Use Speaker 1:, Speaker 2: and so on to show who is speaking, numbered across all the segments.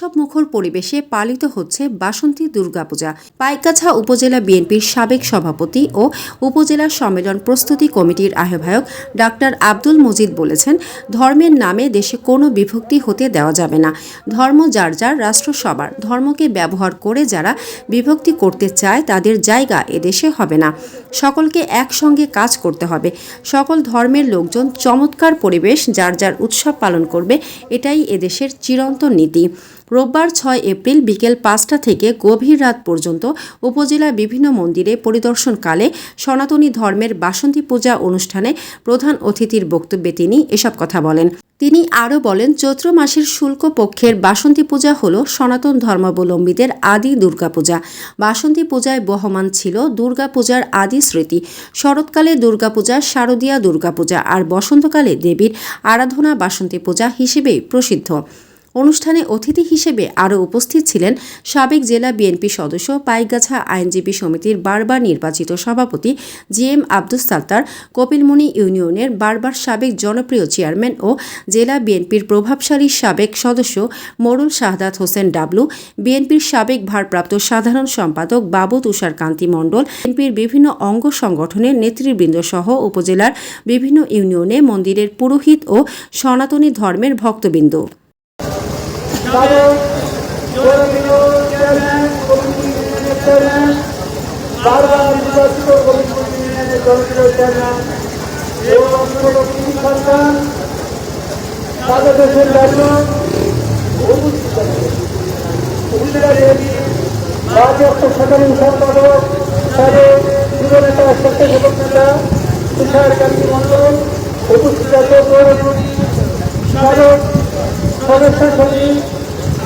Speaker 1: উৎসব মুখর পরিবেশে পালিত হচ্ছে বাসন্তী দুর্গাপূজা। পাইকাছা উপজেলা বিএনপির সাবেক সভাপতি ও উপজেলা সম্মেলন প্রস্তুতি কমিটির আহ্বায়ক ডাক্তার আব্দুল মজিদ বলেছেন, ধর্মের নামে দেশে কোনো বিভক্তি হতে দেওয়া যাবে না। ধর্ম যার যার, রাষ্ট্র সবার। ধর্মকে ব্যবহার করে যারা বিভক্তি করতে চায়, তাদের জায়গা এদেশে হবে না। সকলকে একসঙ্গে কাজ করতে হবে। সকল ধর্মের লোকজন চমৎকার পরিবেশ যার যার উৎসব পালন করবে, এটাই এদেশের চিরন্তন নীতি। রোববার ছয় এপ্রিল বিকেল পাঁচটা থেকে গভীর রাত পর্যন্ত উপজেলার বিভিন্ন মন্দিরে পরিদর্শনকালে সনাতনী ধর্মের বাসন্তী পূজা অনুষ্ঠানে প্রধান অতিথির বক্তব্যে তিনি এসব কথা বলেন। তিনি আরও বলেন, চৈত্র মাসের শুল্ক পক্ষের বাসন্তী পূজা হল সনাতন ধর্মাবলম্বীদের আদি দুর্গাপূজা বাসন্তী পূজায় বহমান ছিল দুর্গাপূজার আদি স্মৃতি। শরৎকালে দুর্গাপূজা শারদীয়া দুর্গাপূজা আর বসন্তকালে দেবীর আরাধনা বাসন্তী পূজা হিসেবেই প্রসিদ্ধ। অনুষ্ঠানে অতিথি হিসেবে আরও উপস্থিত ছিলেন সাবেক জেলা বিএনপি সদস্য পাইগাছা আইনজীবী সমিতির বারবার নির্বাচিত সভাপতি জি এম আব্দুস সাত্তার কপিলমণি ইউনিয়নের বারবার সাবেক জনপ্রিয় চেয়ারম্যান ও জেলা বিএনপির প্রভাবশালী সাবেক সদস্য মরুল শাহদাত হোসেন ডাবলু, বিএনপির সাবেক ভারপ্রাপ্ত সাধারণ সম্পাদক বাবু তুষার কান্তি মণ্ডল, বিএনপির বিভিন্ন অঙ্গ সংগঠনের নেতৃবৃন্দ সহ উপজেলার বিভিন্ন ইউনিয়নে মন্দিরের পুরোহিত ও সনাতনী ধর্মের ভক্তবৃন্দ।
Speaker 2: সাবেক জনপ্রিয় চেয়ারম্যান কমিটি ইউনিয়নের চেয়ারম্যান বারবার নির্বাচিত কমিটি ইউনিয়নের জনপ্রিয় চেয়ারম্যান এবং অন্তর্বর্তী সরকার সারা দেশের জন্য উপস্থিত। উপজেলা বিএনপি ভারপ্রাপ্ত সাধারণ সম্পাদক সাবেক যুব নেতা স্বেচ্ছাসেবক নেতা তুষার সদস্য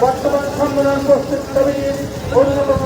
Speaker 2: বর্তমান সম্মেলন প্রস্তুত কমিটির অন্যতম